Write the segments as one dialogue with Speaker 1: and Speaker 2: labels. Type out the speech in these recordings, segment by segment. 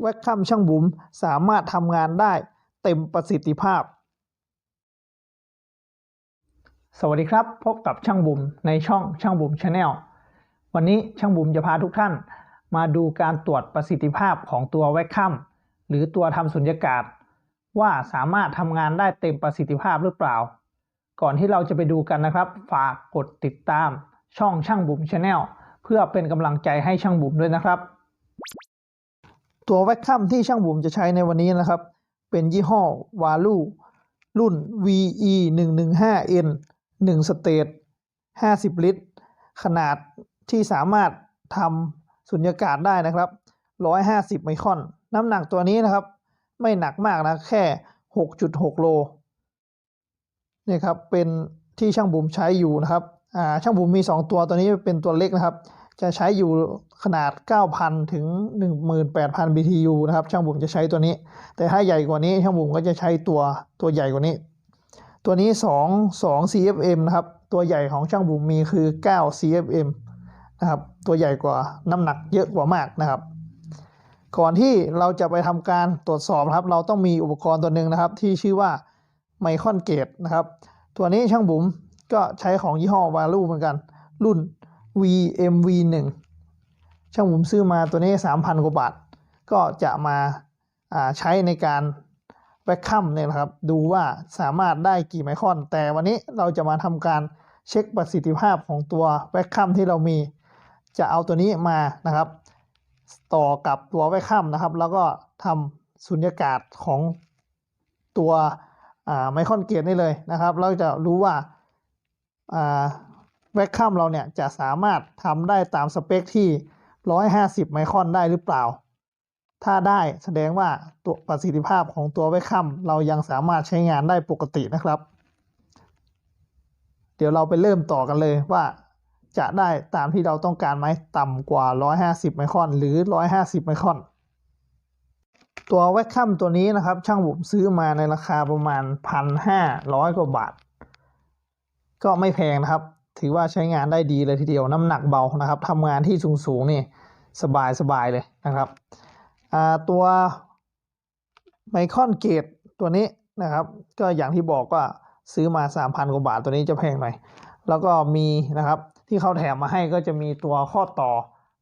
Speaker 1: แวคคัมช่างบุ๋มสามารถทำงานได้เต็มประสิทธิภาพ สวัสดีครับ พบกับช่างบุ๋มในช่องช่างบุ๋มชาแนลวันนี้ช่างบุ๋มจะพาทุกท่าน มาดูการตรวจประสิทธิภาพของตัวแวคคัมหรือตัวทำสุญญากาศ ว่าสามารถทำงานได้เต็มประสิทธิภาพหรือเปล่า ก่อนที่เราจะไปดูกันนะครับ ฝากกดติดตามช่องช่างบุ๋มชาแนลเพื่อเป็นกำลังใจให้ช่างบุ๋มด้วยนะครับ ตัวแวคคัมที่ช่างบุ๋มจะใช้ในวันนี้นะครับ เป็นยี่ห้อวาลูรุ่น VE 1 1 5 N 1สเตท50 ลิตร ขนาดที่สามารถทำสุญญากาศได้นะครับ 150 ไมครอน น้ำหนักตัวนี้นะครับ ไม่หนักมากนะ แค่ 6.6 โลนี่ครับ เป็นที่ช่างบุ๋มใช้อยู่นะครับ อ่า ช่างบุ๋มมี 2 ตัว ตัวนี้เป็นตัวเล็กนะครับ จะใช้อยู่ขนาด 9,000 ถึง 18,000 BTU นะครับ ช่างบุ๋มจะใช้ตัวนี้ แต่ถ้าใหญ่กว่านี้ช่างบุ๋มก็จะใช้ตัวตัวใหญ่กว่านี้ ตัวนี้ 2 2 CFM นะครับ ตัวใหญ่ของช่างบุ๋มมีคือ 9 CFM นะครับ ตัวใหญ่กว่าน้ำหนักเยอะกว่ามากนะครับ ก่อนที่เราจะไปทำการตรวจสอบครับ เราต้องมีอุปกรณ์ตัวหนึ่งนะครับ ที่ชื่อว่าไมคอนเกตนะครับ ตัวนี้ช่างบุ๋มก็ใช้ของยี่ห้อวาลูเหมือนกัน รุ่น VMV1 ช่างบุ๋มซื้อมาตัวนี้ 3,000 กว่าบาท ก็จะมาาใช้ในการแวคคัมเนี่ยนะครับ ดูว่าสามารถได้กี่ไมครอน แต่วันนี้เราจะมาทำการเช็คประสิทธิภาพของตัวแวคคัมที่เรามี จะเอาตัวนี้มานะครับ ต่อกับตัวแวคคัมนะครับ แล้วก็ทำสุญญากาศของตัวไมคอนเกตนี่เลยนะครับ เราจะรู้ว่า แวคคัมเราเนี่ยจะสามารถทำได้ตามสเปคที่ 150 ไมครอนได้หรือเปล่า ถ้าได้แสดงว่าตัวประสิทธิภาพของตัวแวคคัมเรายังสามารถใช้งานได้ปกตินะครับ เดี๋ยวเราไปเริ่มต่อกันเลยว่าจะได้ตามที่เราต้องการไหมต่ำกว่า 150 ไมครอน หรือ 150 ไมครอน ตัวแวคคัมตัวนี้นะครับ ช่างบุ๋มซื้อมาในราคาประมาณ 1,500 กว่าบาท ก็ไม่แพงนะครับ ถือว่าใช้งานได้ดีเลยทีเดียวน้ำหนักเบานะครับทำงานที่สูงๆนี่สบายสบายเลยนะครับตัวไมคอนเกตตัวนี้นะครับ ก็อย่างที่บอกว่าซื้อมา 3,000 กว่าบาทตัวนี้จะแพงหน่อย แล้วก็มีนะครับที่เขาแถมมาให้ก็จะมีตัวข้อต่อ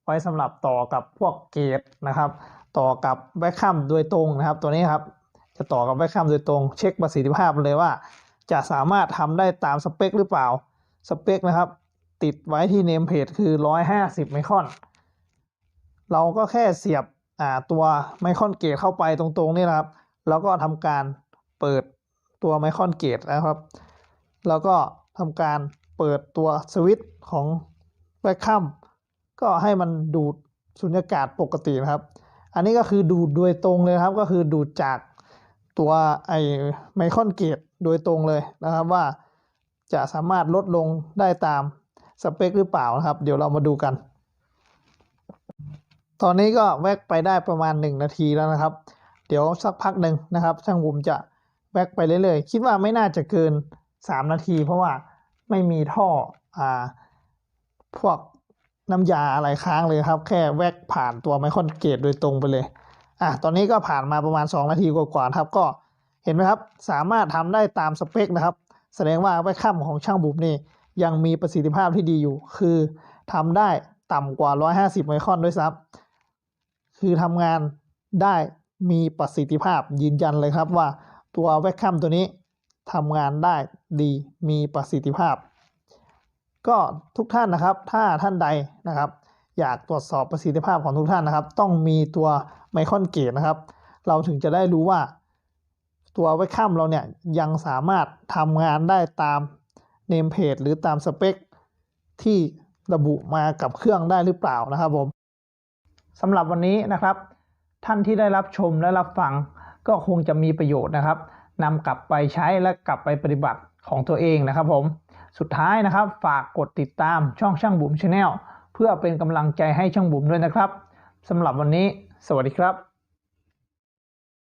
Speaker 1: ไว้สำหรับต่อกับพวกเกตนะครับ ต่อกับแบคคัมโดยตรงนะครับ ตัวนี้ครับจะต่อกับแบคคัมโดยตรง เช็คประสิทธิภาพเลยว่า จะสามารถทำได้ตามสเปคหรือเปล่า สเปคนะครับ ติดไว้ที่เนมเพจคือ 150 ไมครอน เราก็แค่เสียบอ่าตัวไมครอนเกตเข้าไปตรงๆนี่นะครับ แล้วก็ทำการเปิดตัวไมครอนเกตนะครับ แล้วก็ทำการเปิดตัวสวิตช์ของแวคคัมก็ให้มันดูดสุญญากาศปกตินะครับ อันนี้ก็คือดูดโดยตรงเลยครับ ก็คือดูดจากตัวไอไมครอนเกตโดยตรงเลยนะครับว่า จะสามารถลดลงได้ตามสเปคหรือเปล่านะครับ เดี๋ยวเรามาดูกัน ตอนนี้ก็แวกไปได้ประมาณ 1 นาทีแล้วนะครับ เดี๋ยวสักพักหนึ่งนะครับ ช่างบุมจะแวกไปเรื่อยๆ คิดว่าไม่น่าจะเกิน 3 นาที เพราะว่าไม่มีท่ออ่าพวกน้ำยาอะไรค้างเลยครับ แค่แวกผ่านตัวไมคอนเกตโดยตรงไปเลยอะตอนนี้ก็ผ่านมาประมาณ 2 นาทีกว่าๆครับก็เห็นไหมครับ สามารถทำได้ตามสเปคนะครับ แสดงว่าไว้ค่ำของช่างบุ๋มนี่ยังมีประสิทธิภาพที่ดีอยู่ คือทำได้ต่ำกว่า 150 ไมครอนด้วยซ้ำคือทำงานได้มีประสิทธิภาพยืนยันเลยครับว่าตัวแวคคัมตัวนี้ทำงานได้ดีมีประสิทธิภาพ ก็ทุกท่านนะครับ ถ้าท่านใดนะครับ อยากตรวจสอบประสิทธิภาพของทุกท่านนะครับ ต้องมีตัวไมครอนเกตนะครับ เราถึงจะได้รู้ว่า ตัวไว้ข้ามเราเนี่ยยังสามารถทำงานได้ตามเนมเพจหรือตามสเปคที่ระบุมากับเครื่องได้หรือเปล่านะครับผมสำหรับวันนี้นะครับ ท่านที่ได้รับชมและรับฟังก็คงจะมีประโยชน์นะครับนำกลับไปใช้และกลับไปปฏิบัติของตัวเองนะครับผมสุดท้ายนะครับฝากกดติดตามช่องช่างบุ๋มชาแนลเพื่อเป็นกำลังใจให้ช่างบุ๋มด้วยนะครับสำหรับวันนี้ สวัสดีครับ